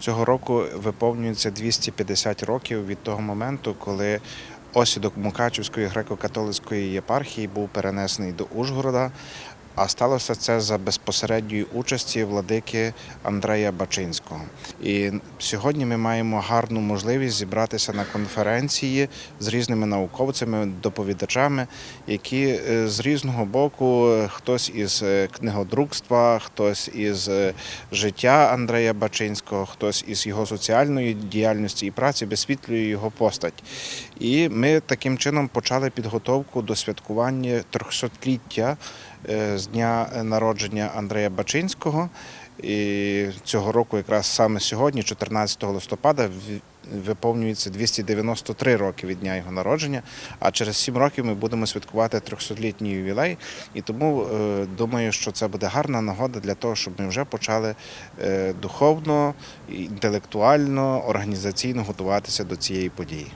Цього року виповнюється 250 років від того моменту, коли осідок Мукачівської греко-католицької єпархії був перенесений до Ужгорода. А сталося це за безпосередньої участі владики Андрея Бачинського. І сьогодні ми маємо гарну можливість зібратися на конференції з різними науковцями, доповідачами, які е, з різного боку, хтось із е, книгодрукства, хтось із е, життя Андрея Бачинського, хтось із його соціальної діяльності і праці висвітлює його постать. І ми таким чином почали підготовку до святкування 300-ліття е, з дня народження Андрея Бачинського. І цього року, якраз саме сьогодні, 14 листопада, виповнюється 293 роки від дня його народження. А через 7 років ми будемо святкувати 300-літній ювілей. І тому е, думаю, що це буде гарна нагода для того, щоб ми вже почали е, духовно, інтелектуально, організаційно готуватися до цієї події.